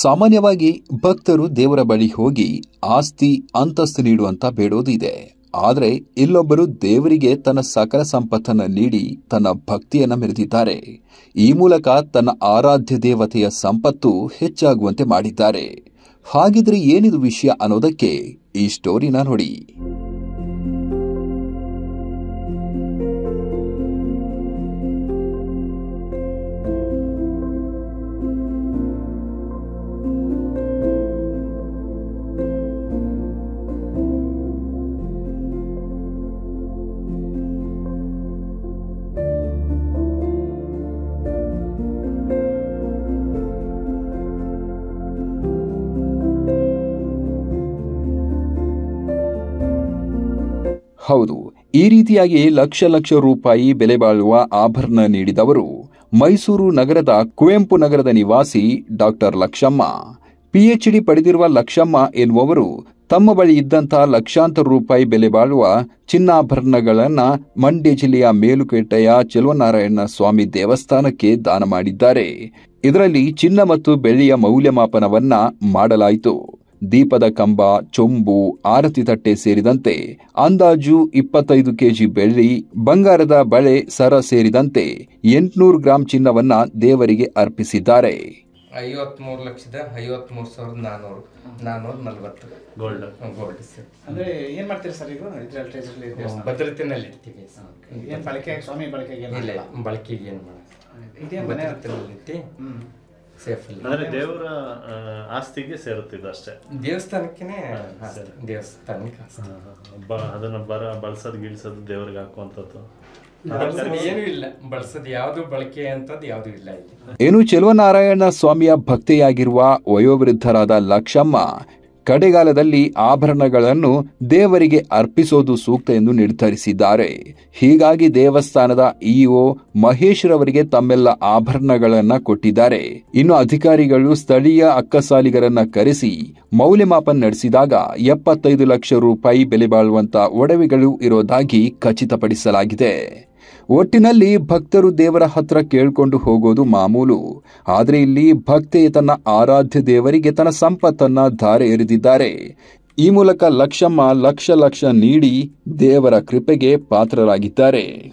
ಸಾಮಾನ್ಯವಾಗಿ ಭಕ್ತರು ದೇವರ ಬಳಿ ಹೋಗಿ ಆಸ್ತಿ, ಅಂತಸ್ತು ನೀಡುವಂತ ಬೇಡೋದಿದೆ. ಆದರೆ ಇಲ್ಲೊಬ್ಬರು ದೇವರಿಗೆ ತನ್ನ ಸಕಲ ಸಂಪತ್ತನ್ನು ನೀಡಿ ತನ್ನ ಭಕ್ತಿಯನ್ನ ಮೆರೆದಿದ್ದಾರೆ. ಈ ಮೂಲಕ ತನ್ನ ಆರಾಧ್ಯ ದೇವತೆಯ ಸಂಪತ್ತು ಹೆಚ್ಚಾಗುವಂತೆ ಮಾಡಿದ್ದಾರೆ. ಹಾಗಿದ್ರೆ ಏನಿದು ವಿಷಯ ಅನ್ನೋದಕ್ಕೆ ಈ ಸ್ಟೋರಿನ ನೋಡಿ. ಹೌದು, ಈ ರೀತಿಯಾಗಿ ಲಕ್ಷ ಲಕ್ಷ ರೂಪಾಯಿ ಬೆಲೆ ಬಾಳುವ ಆಭರಣ ನೀಡಿದವರು ಮೈಸೂರು ನಗರದ ಕುವೆಂಪು ನಗರದ ನಿವಾಸಿ ಡಾಕ್ಟರ್ ಲಕ್ಷಮ್ಮ. ಪಿಎಚ್ಡಿ ಪಡೆದಿರುವ ಲಕ್ಷಮ್ಮ ಎನ್ನುವವರು ತಮ್ಮ ಬಳಿ ಇದ್ದಂತಹ ಲಕ್ಷಾಂತರ ರೂಪಾಯಿ ಬೆಲೆ ಬಾಳುವ ಚಿನ್ನಾಭರಣಗಳನ್ನು ಮಂಡ್ಯ ಜಿಲ್ಲೆಯ ಮೇಲುಕೇಟೆಯ ಚೆಲುವನಾರಾಯಣ ಸ್ವಾಮಿ ದೇವಸ್ಥಾನಕ್ಕೆ ದಾನ ಮಾಡಿದ್ದಾರೆ. ಇದರಲ್ಲಿ ಚಿನ್ನ ಮತ್ತು ಬೆಳ್ಳಿಯ ಮೌಲ್ಯಮಾಪನವನ್ನ ಮಾಡಲಾಯಿತು. ದೀಪದ ಕಂಬ ಚೊಂಬು ಆರತಿ ತಟ್ಟೆ ಸೇರಿದಂತೆ ಅಂದಾಜು ಇಪ್ಪತ್ತೈದು ಕೆಜಿ ಬೆಳ್ಳಿ ಬಂಗಾರದ ಬಳೆ ಸರ ಸೇರಿದಂತೆ ಎಂಟುನೂರು ಗ್ರಾಂ ಚಿನ್ನವನ್ನ ದೇವರಿಗೆ ಅರ್ಪಿಸಿದ್ದಾರೆ. ಐವತ್ಮೂರು ಲಕ್ಷದ ಐವತ್ಮೂರು ಸಾವಿರದ ನಾನ್ನೂರು ನಾನ್ನೂರ ನಲ್ವತ್ತು. ಗೋಲ್ಡ್ ಗೋಲ್ಡ್ ಸರ್ ಅಂದ್ರೆ ಏನ್ ಮಾಡ್ತೀರಿ ಸರ್ ಇದು? ಇದ್ರಲ್ಲಿ ಟ್ರೆಜರಿ ಭದ್ರತೆನಲ್ಲಿ ಇಡ್ತೀವಿ ಏನ್ ಬಳಕೆ ಸ್ವಾಮಿ ಬಳಕೆಗೆ ಇಲ್ಲ? ಬಳಕೆಗೆ ಏನು ಮಾಡೋದು ಇದೇ ಮನೆ ಹತ್ತಿರ ಇರ್ತಿ ಹ್ಮ್. ಸೇಫಲ್ಲಿ ಅಂದ್ರೆ ದೇವರ ಆಸ್ತಿಗೆ ಸೇರುತ್ತಿದ್ದು ಅಷ್ಟೇ. ದೇವಸ್ಥಾನಕ್ಕೇನೆ. ದೇವಸ್ಥಾನಕ್ಕೆ. ಅದನ್ನ ಬರ ಬಳಸೋದು ಗಿಳಿಸೋದು ದೇವ್ರಿಗೆ ಹಾಕುವಂತದ್ದು ಏನೂ ಇಲ್ಲ. ಬಳಸೋದು ಯಾವುದು ಬಳಕೆ ಅಂತದ್ದು ಯಾವುದು ಇಲ್ಲ ಇಲ್ಲಿ. ಏನು ಚೆಲುವನಾರಾಯಣ ಸ್ವಾಮಿಯ ಭಕ್ತೆಯಾಗಿರುವ ವಯೋವೃದ್ಧರಾದ ಲಕ್ಷಮ್ಮ ಕಡೆಗಾಲದಲ್ಲಿ ಆಭರಣಗಳನ್ನು ದೇವರಿಗೆ ಅರ್ಪಿಸೋದು ಸೂಕ್ತ ಎಂದು ನಿರ್ಧರಿಸಿದ್ದಾರೆ. ಹೀಗಾಗಿ ದೇವಸ್ಥಾನದ ಇಒ ಮಹೇಶ್ ರವರಿಗೆ ತಮ್ಮೆಲ್ಲ ಆಭರಣಗಳನ್ನು ಕೊಟ್ಟಿದ್ದಾರೆ. ಇನ್ನು ಅಧಿಕಾರಿಗಳು ಸ್ಥಳೀಯ ಅಕ್ಕಸಾಲಿಗರನ್ನ ಕರೆಸಿ ಮೌಲ್ಯಮಾಪನ ನಡೆಸಿದಾಗ ಎಪ್ಪತ್ತೈದು ಲಕ್ಷ ರೂಪಾಯಿ ಬೆಲೆ ಬಾಳುವಂತ ಒಡವೆಗಳು ಇರೋದಾಗಿ ಖಚಿತಪಡಿಸಲಾಗಿದೆ. ಒಟ್ಟಿನಲ್ಲಿ ಭಕ್ತರು ದೇವರ ಹತ್ರ ಕೇಳ್ಕೊಂಡು ಹೋಗೋದು ಮಾಮೂಲು. ಆದರೆ ಇಲ್ಲಿ ಭಕ್ತೆ ತನ್ನ ಆರಾಧ್ಯ ದೇವರಿಗೆ ತನ್ನ ಸಂಪತ್ತನ್ನ ಧಾರೆ ಎರೆದಿದ್ದಾರೆ. ಈ ಮೂಲಕ ಲಕ್ಷಮ್ಮ ಲಕ್ಷ ಲಕ್ಷ ನೀಡಿ ದೇವರ ಕೃಪೆಗೆ ಪಾತ್ರರಾಗಿದ್ದಾರೆ.